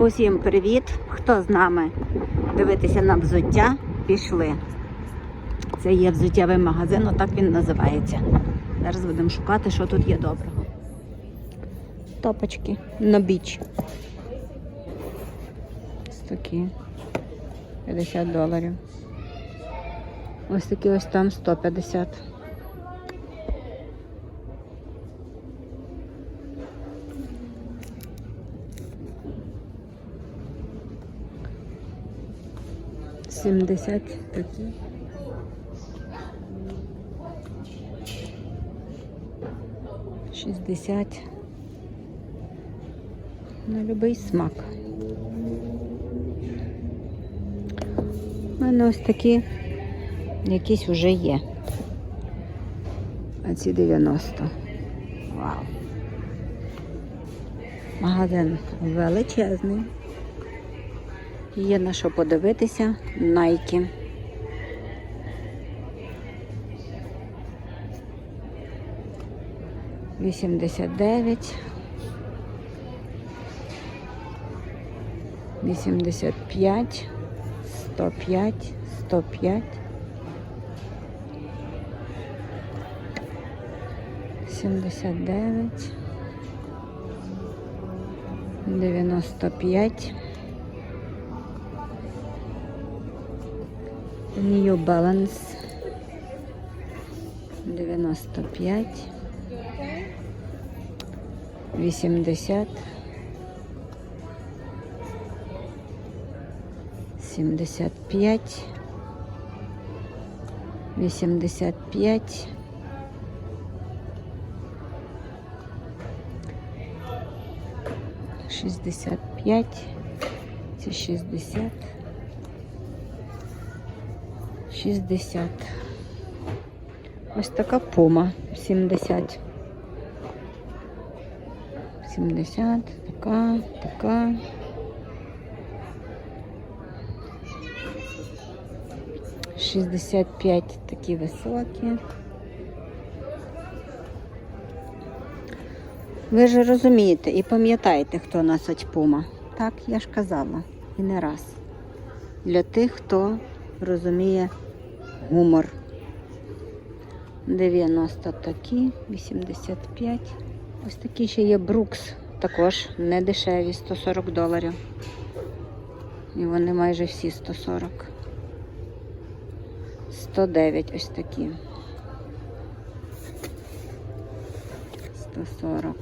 Усім привіт! Хто з нами дивитися на взуття? Пішли. Це є взуттєвий магазин, отак він називається. Зараз будемо шукати, що тут є доброго. Топочки на біч. Ось такі. 50 доларів. Ось такі ось там 150. Сімдесят такі. Шістдесят. На любий смак. У мене ось такі якісь вже є. А ці 90. Вау. Магазин величезний. Є на що подивитися. Найки. Вісімдесят дев'ять. Вісімдесят п'ять. Сто п'ять. Сто п'ять. Сімдесят дев'ять. Дев'яносто п'ять. New Balance 95 80 75 85 65 це 60 60. Ось така пума 70. 70, така, така. Шістдесят п'ять такі високі. Ви ж розумієте і пам'ятаєте, хто носить пума. Так, я ж казала. І не раз. Для тих, хто розуміє гумор. 90 такі, 85. Ось такі ще є Брукс, також не дешеві, 140 доларів. І вони майже всі 140. 109 ось такі. 140.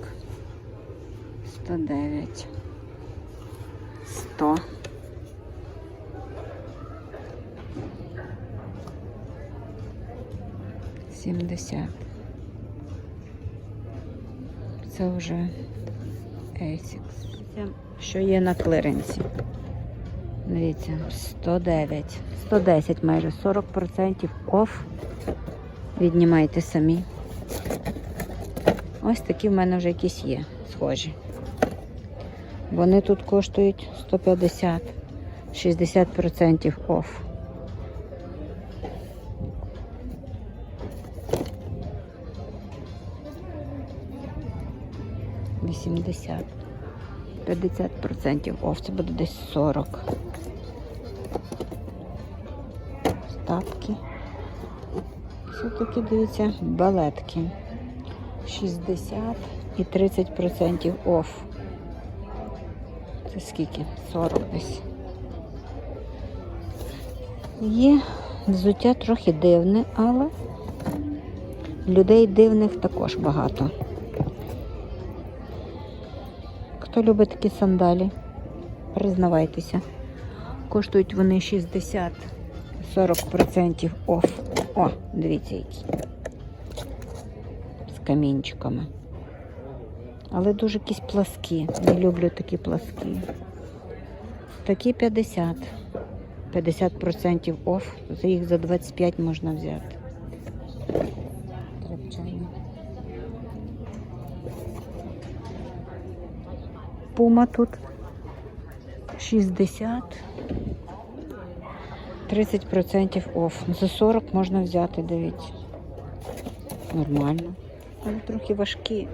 109. 100. Сімдесят. Це вже Asics. Це що є на клиренсі. Дивіться, 109. 110 майже 40% оф. Віднімайте самі. Ось такі в мене вже якісь є, схожі. Вони тут коштують 150, 60% оф. Вісімдесят. 50% оф, це буде десь 40. Стапки. Все-таки дивіться, балетки. 60 і 30% оф. Це скільки? 40 десь. Є взуття трохи дивне, але людей дивних також багато. Хто любить такі сандалі, признавайтеся. Коштують вони 60-40% оф. О, дивіться які. З камінчиками. Але дуже якісь пласкі. Не люблю такі пласкі. Такі 50. 50% оф. За їх за 25 можна взяти. Пума тут 60. 30% оф. За 40 можна взяти, дивіться. Нормально. Але трохи важкі.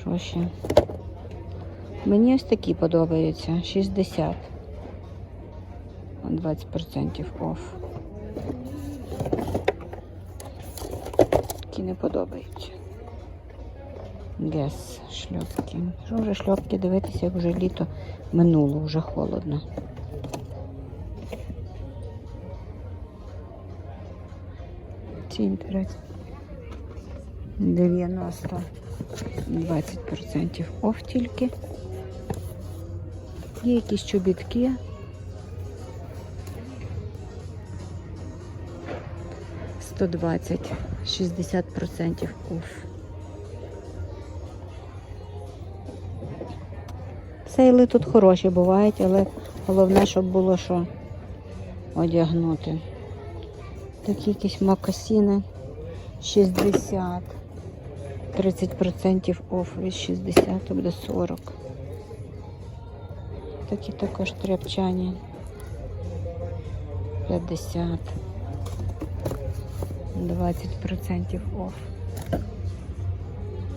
Що ще? Мені ось такі подобаються. 60. 20% оф. Такі не подобаються. Гес шльопки. Що вже шльопки дивитися, як вже літо минуло, вже холодно. Ці інтересні. 90. 20% оф тільки. Є якісь чобітки. Сто двадцять, шістдесят процентів Сейли тут хороші бувають, але головне, щоб було що одягнути. Такі якісь макасіни 60. 30% оф від 60, то буде 40. Такі також тряпчані. 50. 20% оф.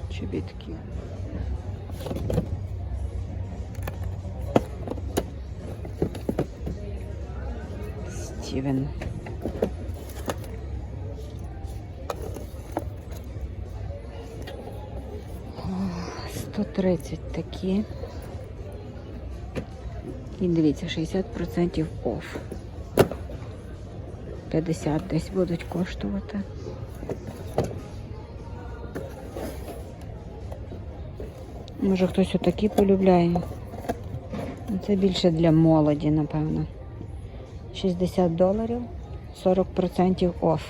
Чобітки. Стівен. Сто тридцять такі. І дивіться, 60% оф. 50 десь будуть коштувати. Може хтось отакі полюбляє. Це більше для молоді, напевно. 60 доларів, 40% оф.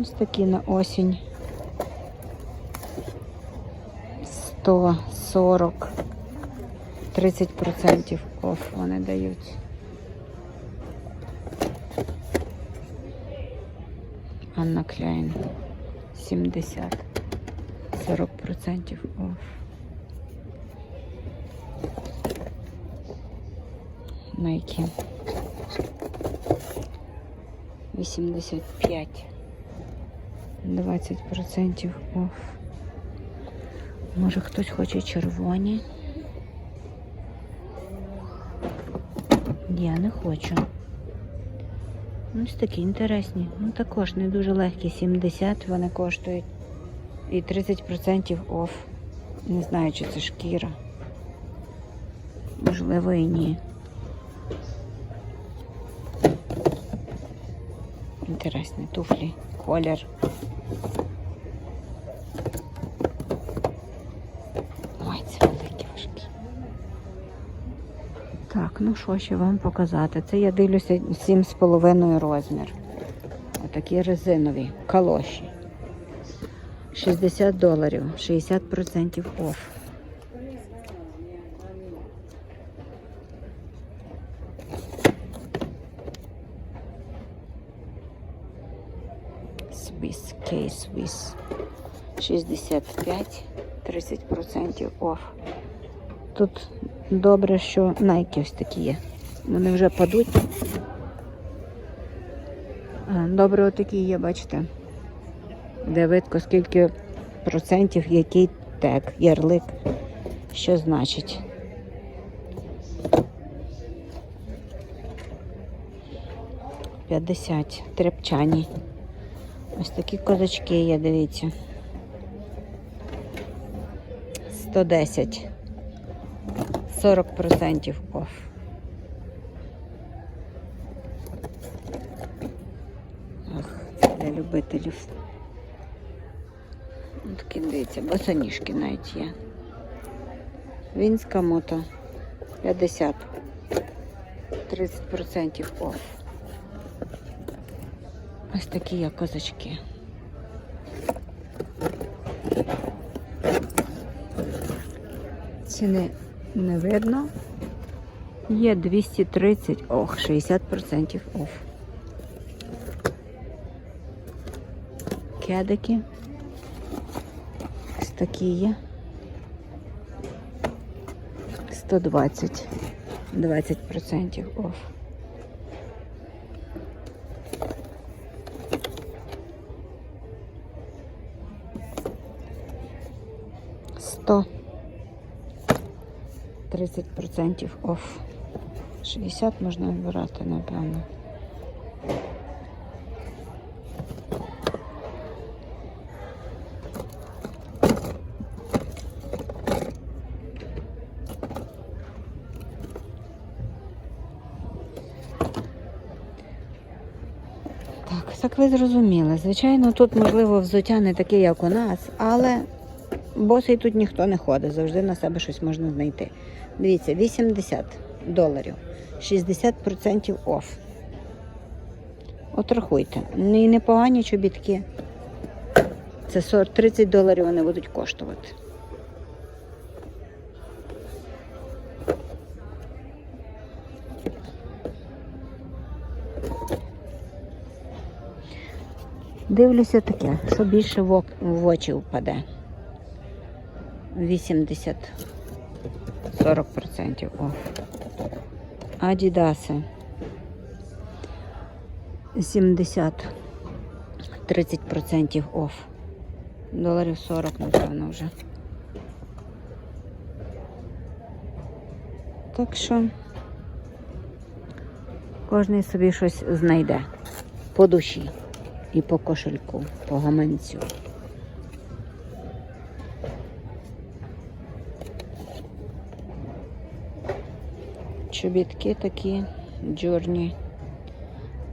Ось такі на осінь. 140, 30% оф вони дають. Анна Кляйн 70, 40% оф. Найки 85, 20% оф. Може хтось хоче червоні? Я не хочу. Ось такі інтересні. Ну також не дуже легкі. 70 вони коштують. І 30% оф. Не знаю, чи це шкіра. Можливо і ні. Інтересні туфлі, колір. Ой, це великі важкі. Так, ну що ще вам показати? Це я дивлюся 7,5 розмір. Отакі резинові калоші. 60 доларів, 60% оф. Swiss, K-Swiss. 65, 30% оф. Тут добре, що найки ось такі є. Вони вже падуть. Добре, отакі є, бачите. Де видко, скільки процентів, який тег, ярлик, що значить. П'ятдесят тряпчані. Ось такі козачки є, дивіться. 110. 40% оф. Ах, для любителів. Такі дивіться, босоніжки навіть є. Вінська мото 50. 30% оф. Ось такі є козачки. Ціни не видно. Є 230, ох, 60% оф. Кедики. Ось такі є. 120, 20% оф. 100. 30% оф. 60 можна вибирати, напевно. Так, так ви зрозуміли. Звичайно, тут, можливо, взуття не таке, як у нас, але босий тут ніхто не ходить, завжди на себе щось можна знайти. Дивіться, 80 доларів, 60% оф. От рахуйте. І непогані чобітки. Це 40, 30 доларів вони будуть коштувати. Дивлюся таке, що більше в очі впаде. 80 40% оф. Адідаси 70 30% оф. Доларів 40, напевно, вже. Так що кожен собі щось знайде по душі і по кошельку, по гаманцю. Чобітки такі, джорні.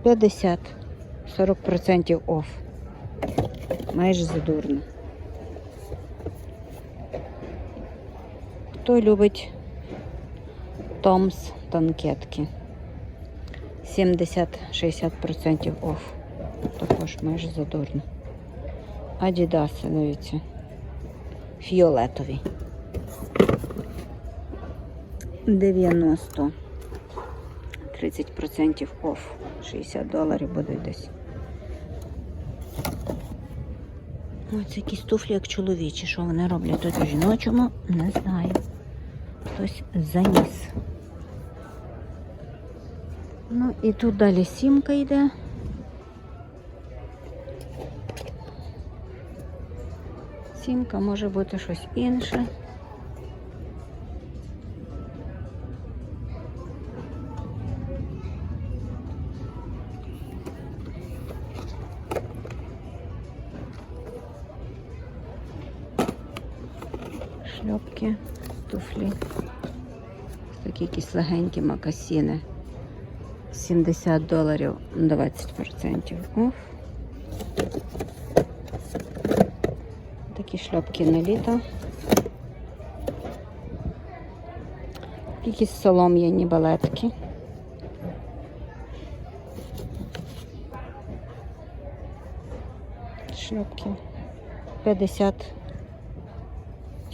50, 40% оф. Майже задурно. Хто любить Томс танкетки? 70-60% оф. Також майже задурно. Адідаси, дивіться. Фіолетові. 90. 30% оф. 60 доларів буде десь. Ось якісь туфлі, як чоловічі. Що вони роблять тут у жіночому, не знаю. Хтось заніс. Ну і тут далі сімка йде. Сімка може бути щось інше. Легенькі макасіни. 70 доларів 20% оф. Такі шльопки на літо. Якісь солом'яні балетки. Шльопки 50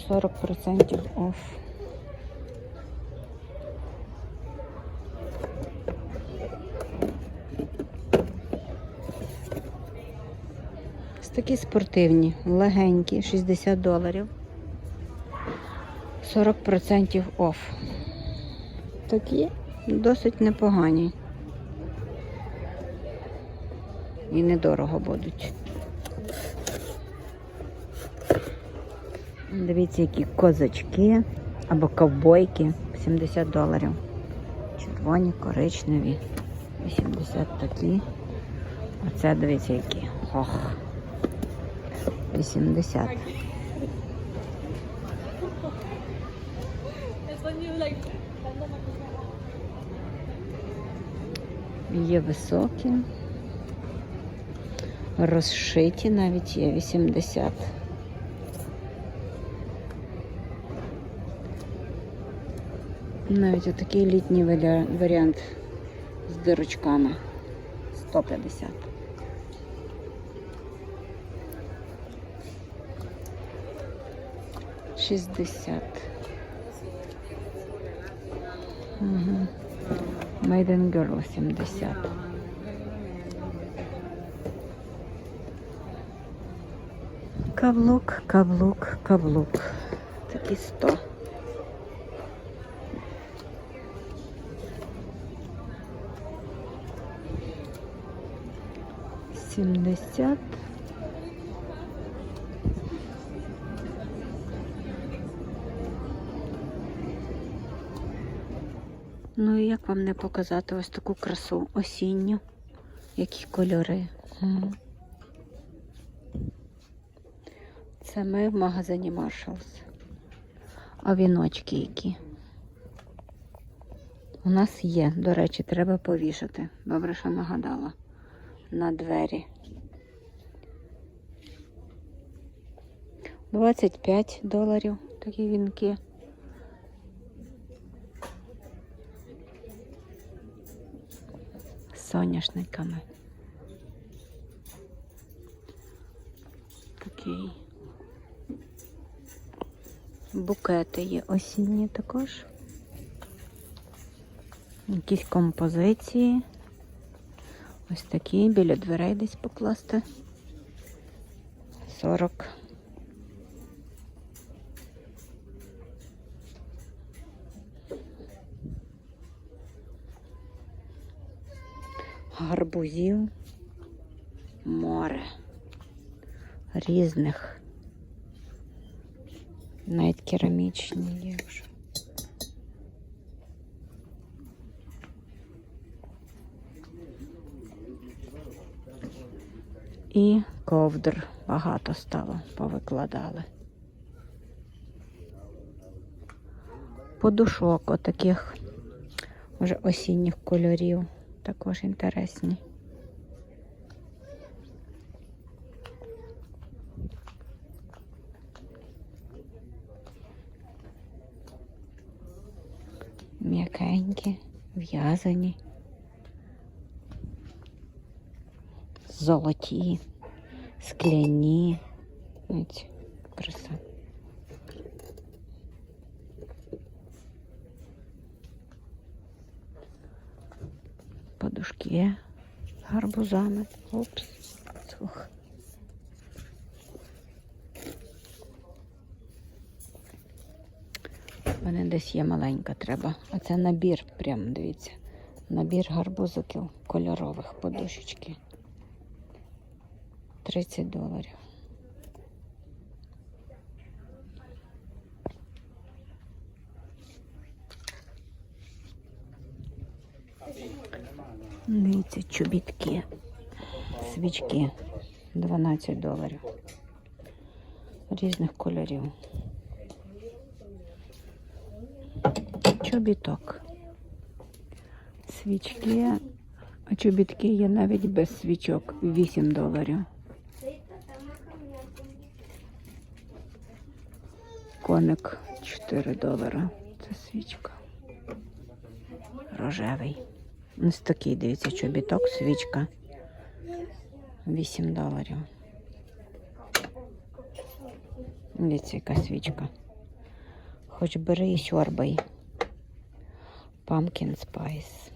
40% оф. Такі спортивні, легенькі, 60 доларів. 40% оф. Такі досить непогані. І недорого будуть. Дивіться, які козачки або ковбойки 70 доларів. Червоні, коричневі, 80 такі. Оце дивіться, які. Ох. 80. It's when you like Є високі. Розшиті навіть є 80. Навіть отакий літній варіа- варіант з дирочками 150. Шістдесят. Угу. Made in Girl 70. Каблук, каблук, каблук. Такі 100. Сімдесят. Ну і як вам не показати ось таку красу осінню? Які кольори. Це ми в магазині Marshalls. А віночки які? У нас є, до речі, треба повішати. Добре, що нагадала. На двері. 25 доларів такі вінки. Соняшниками. Такий. Букети є осінні також. Якісь композиції. Ось такі біля дверей десь покласти. 40. Гарбузів. Море. Різних. Навіть керамічні є вже. І ковдр багато стало, повикладали. Подушок отаких вже осінніх кольорів, також інтересні. в'язані. золоті, скляні. Ось, краса. Подушки з гарбузами. Опс. Сух. Мене десь є маленька треба. Оце набір, прям дивіться. Набір гарбузиків кольорових подушечки. 30 доларів. Дивіться, чобітки, свічки 12 доларів. Різних кольорів. Чобіток. Свічки, а чобітки є навіть без свічок 8 доларів. Коник 4 долара. Це свічка. Рожевий. Ось такий, дивіться, чобіток, свічка. 8 доларів. Дивіться, яка свічка. Хоч бери і сьорбай. Pumpkin Spice.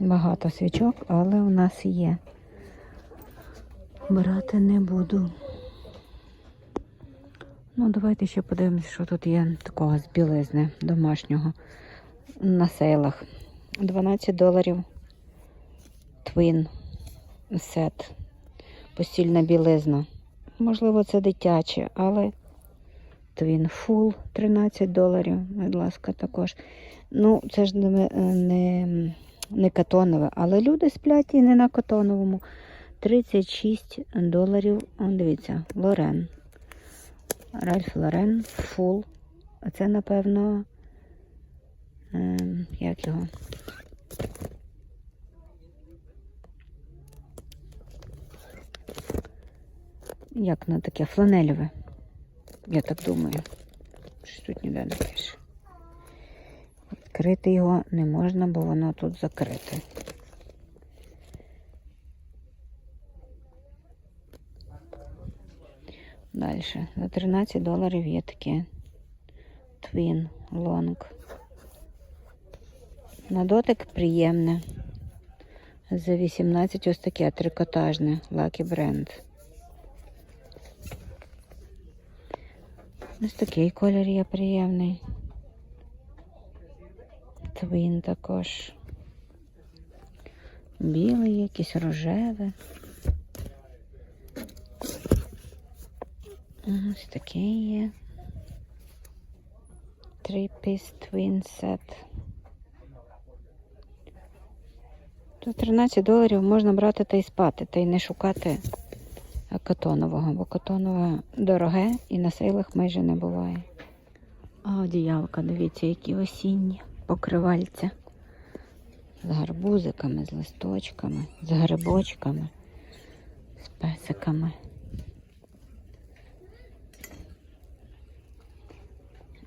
Багато свічок, але у нас є. Брати не буду. Ну, давайте ще подивимось, що тут є такого з білизни домашнього на сейлах. 12 доларів твін сет. Постільна білизна. Можливо, це дитяче, але твін фул 13 доларів, будь ласка, також. Ну, це ж не, не, не катонове, але люди сплять і не на катоновому. 36 доларів. Дивіться, Лорен. Ральф Лорен, фул. А це, напевно, е, як його? Як на таке фланельове? Я так думаю. Щось тут ніде не пише. Відкрити його не можна, бо воно тут закрите. Далі. За 13 доларів є таке Twin Long. На дотик приємне. За 18 ось таке трикотажне Lucky Brand. Ось такий колір є приємний. Твін також. Білий, якийсь рожеве. Ось такий є. Three-piece twin set. Тут 13 доларів можна брати та й спати, та й не шукати катонового, бо катонове дороге і на сейлах майже не буває. А одіялка, дивіться, які осінні покривальця. З гарбузиками, з листочками, з грибочками, з песиками.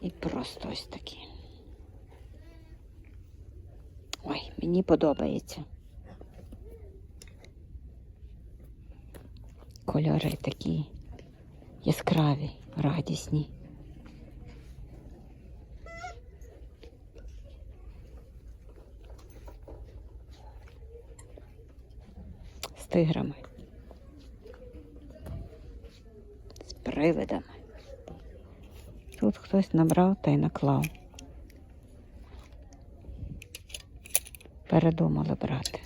І просто ось такі. Ой, мені подобається. Кольори такі яскраві, радісні. З тиграми. З привидами. Тут хтось набрав та й наклав. Передумали брати.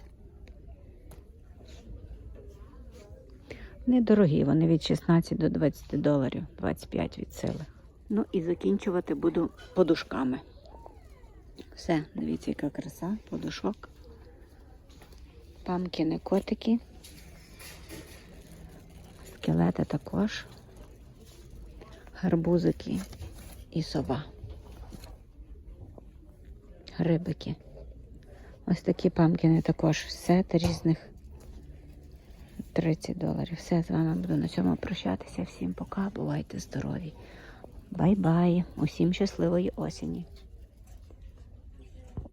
Недорогі, вони від 16 до 20 доларів, 25 від сили. Ну і закінчувати буду подушками. Все, дивіться, яка краса, подушок. Памкіни котики. Скелети також. Гарбузики і сова. Грибики. Ось такі памкіни також. Сет різних 30 доларів. Все, з вами буду на цьому прощатися. Всім пока, бувайте здорові. Бай-бай. Усім щасливої осені.